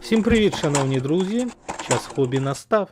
Всім привіт, шановні друзі! Час хобі настав.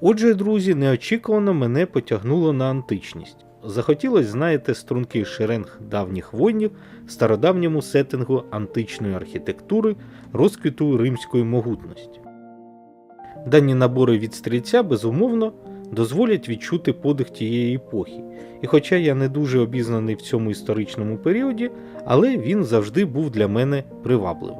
Отже, друзі, неочікувано мене потягнуло на античність. Захотілося, знаєте, стрункий шеренг давніх воїнів стародавньому сеттингу античної архітектури, розквіту римської могутності. Дані набори від стрільця, безумовно, дозволять відчути подих тієї епохи, і хоча я не дуже обізнаний в цьому історичному періоді, але він завжди був для мене привабливим.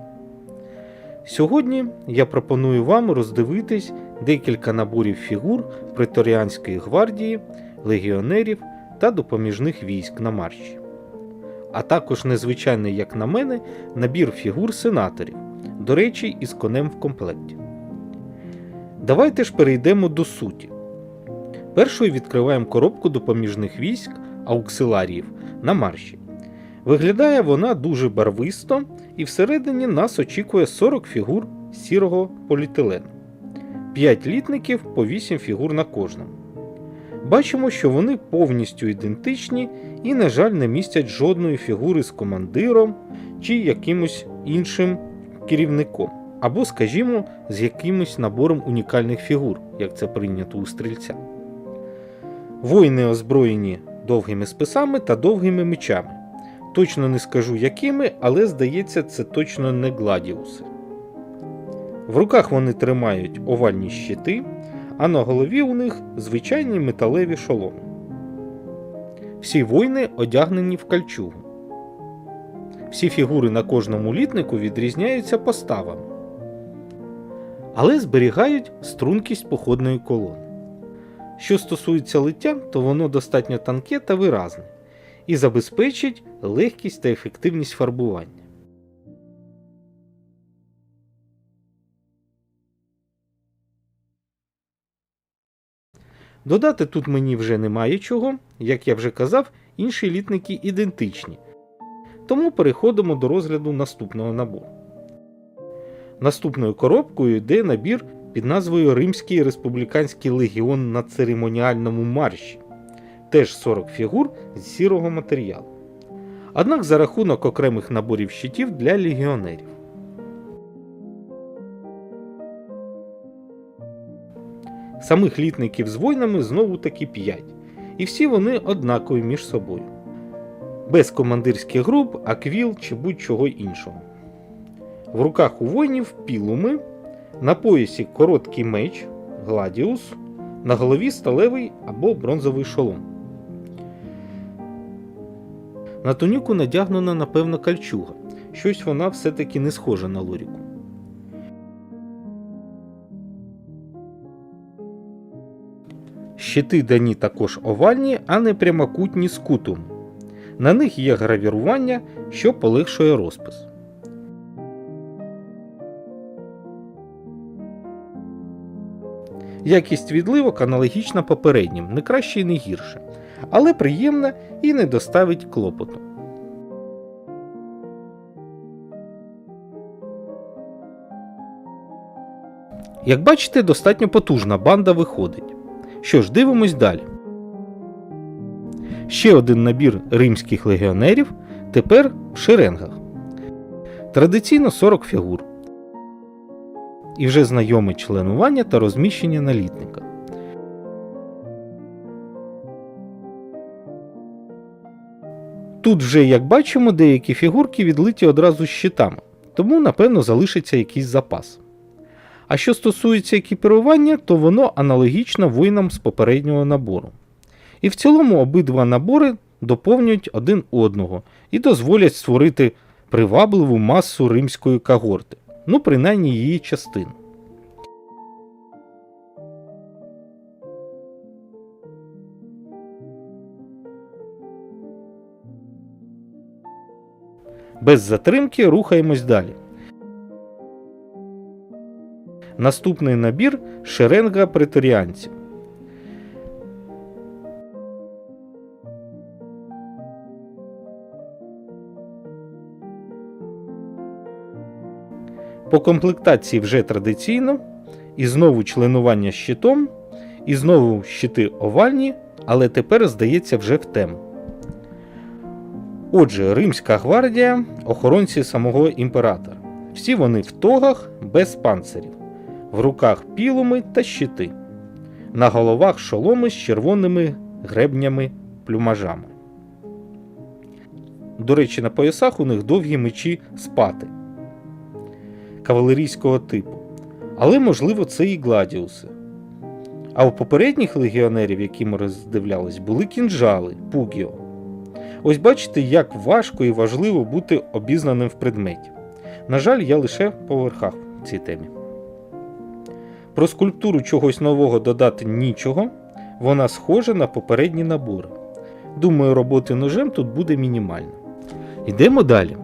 Сьогодні я пропоную вам роздивитись декілька наборів фігур преторіанської гвардії, легіонерів та допоміжних військ на марші. А також незвичайний, як на мене, набір фігур сенаторів, до речі, із конем в комплекті. Давайте ж перейдемо до суті. Першою відкриваємо коробку допоміжних військ ауксиларіїв на марші. Виглядає вона дуже барвисто, і всередині нас очікує 40 фігур сірого поліетилену. 5 літників по 8 фігур на кожному. Бачимо, що вони повністю ідентичні і, на жаль, не містять жодної фігури з командиром чи якимось іншим керівником, або, скажімо, з якимось набором унікальних фігур, як це прийнято у стрільця. Воїни озброєні довгими списами та довгими мечами. Точно не скажу якими, але здається, це точно не гладіуси. В руках вони тримають овальні щити, а на голові у них звичайні металеві шоломи. Всі воїни одягнені в кальчугу. Всі фігури на кожному літнику відрізняються поставами, але зберігають стрункість походної колони. Що стосується лиття, то воно достатньо танке та виразне і забезпечить легкість та ефективність фарбування. Додати тут мені вже немає чого, як я вже казав, інші літники ідентичні. Тому переходимо до розгляду наступного набору. Наступною коробкою йде набір під назвою Римський республіканський легіон на церемоніальному марші, теж 40 фігур з сірого матеріалу. Однак за рахунок окремих наборів щитів для легіонерів. Самих літників з воїнами знову таки 5, і всі вони однакові між собою. Без командирських груп, аквіл чи будь-чого іншого. В руках у воїнів пілуми, на поясі короткий меч, гладіус, на голові сталевий або бронзовий шолом. На туніку надягнена, напевно, кальчуга. Щось вона все-таки не схожа на лоріку. Щити дані також овальні, а не прямокутні з кутом. На них є гравірування, що полегшує розпис. Якість відливок аналогічна попереднім, не краще і не гірше, але приємна і не доставить клопоту. Як бачите, достатньо потужна банда виходить. Що ж, дивимось далі. Ще один набір римських легіонерів, тепер в шеренгах. Традиційно 40 фігур. І вже знайоме членування та розміщення на літниках. Тут вже, як бачимо, деякі фігурки відлиті одразу з щитами, тому, напевно, залишиться якийсь запас. А що стосується екіпірування, то воно аналогічно воїнам з попереднього набору. І в цілому обидва набори доповнюють один одного і дозволять створити привабливу масу римської когорти, ну принаймні її частину. Без затримки рухаємось далі. Наступний набір шеренга преторіанців. По комплектації вже традиційно, і знову членування щитом, і знову щити овальні, але тепер здається вже в тему. Отже, Римська гвардія охоронці самого імператора. Всі вони в тогах без панцирів, в руках пілуми та щити, на головах шоломи з червоними гребнями плюмажами. До речі, на поясах у них довгі мечі спати кавалерійського типу. Але, можливо, це і гладіуси. А у попередніх легіонерів, які ми роздивлялись, були кінжали Пугіо. Ось бачите, як важко і важливо бути обізнаним в предметі. На жаль, я лише по верхах в цій темі. Про скульптуру чогось нового додати нічого, вона схожа на попередні набори. Думаю, роботи ножем тут буде мінімально. Йдемо далі.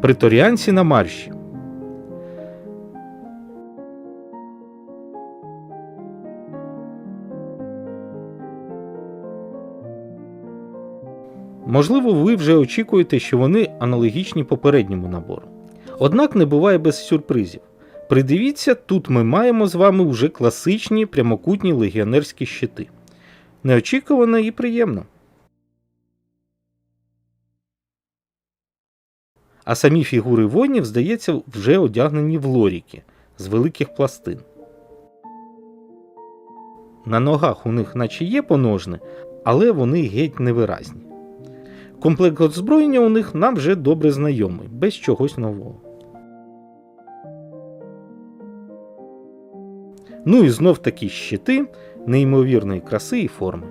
Приторіанці на марші. Можливо, ви вже очікуєте, що вони аналогічні попередньому набору. Однак не буває без сюрпризів. Придивіться, тут ми маємо з вами вже класичні прямокутні легіонерські щити. Неочікувано і приємно. А самі фігури воїнів, здається, вже одягнені в лоріки з великих пластин. На ногах у них наче є поножни, але вони геть невиразні. Комплект озброєння у них нам вже добре знайомий, без чогось нового. Ну і знов такі щити неймовірної краси і форми.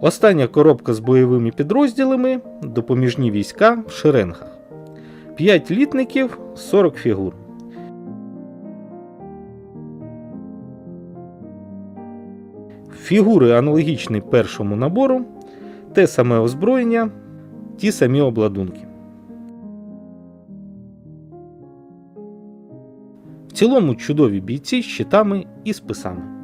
Остання коробка з бойовими підрозділами допоміжні війська в шеренгах. 5 літників, 40 фігур. Фігури аналогічні першому набору, те саме озброєння, ті самі обладунки. В цілому чудові бійці з щитами і списами.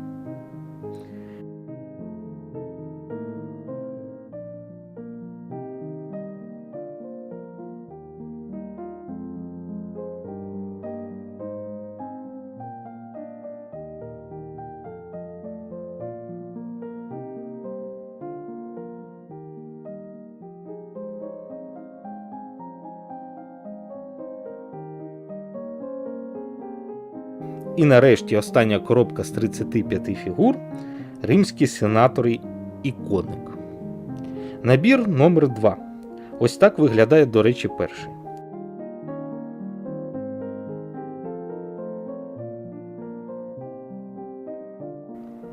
І нарешті остання коробка з 35 фігур римські сенатори і конник. Набір номер 2 Ось так виглядає, до речі, перший.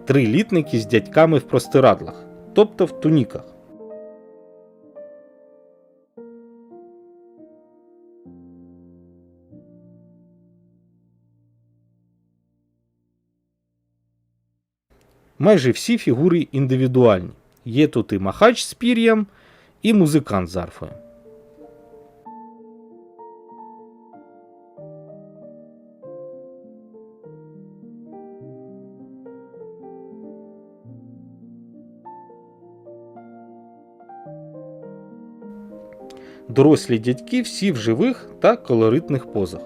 Три літники з дядьками в простирадлах, тобто в туніках. Майже всі фігури індивідуальні. Є тут і махач з пір'ям, і музикант з арфою. Дорослі дядьки всі в живих та колоритних позах.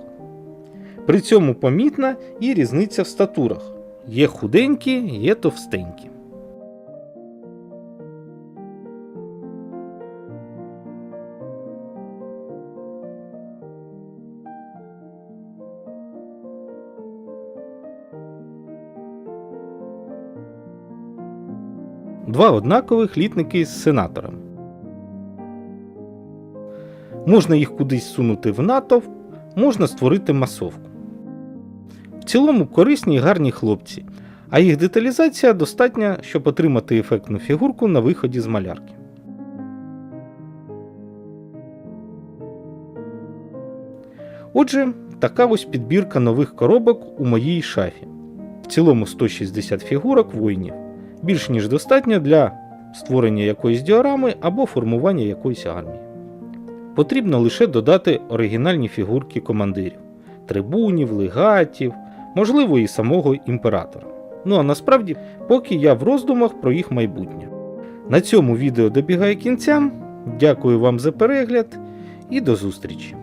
При цьому помітна і різниця в статурах. Є худенькі, є товстенькі. Два однакових літники з сенаторами. Можна їх кудись сунути в натовп, можна створити масовку. В цілому корисні і гарні хлопці, а їх деталізація достатня, щоб отримати ефектну фігурку на виході з малярки. Отже, така ось підбірка нових коробок у моїй шафі. В цілому 160 фігурок воїнів, більш ніж достатньо для створення якоїсь діорами або формування якоїсь армії. Потрібно лише додати оригінальні фігурки командирів трибунів, легатів, можливо, і самого імператора. Ну а насправді, поки я в роздумах про їх майбутнє. На цьому відео добігає кінця. Дякую вам за перегляд і до зустрічі!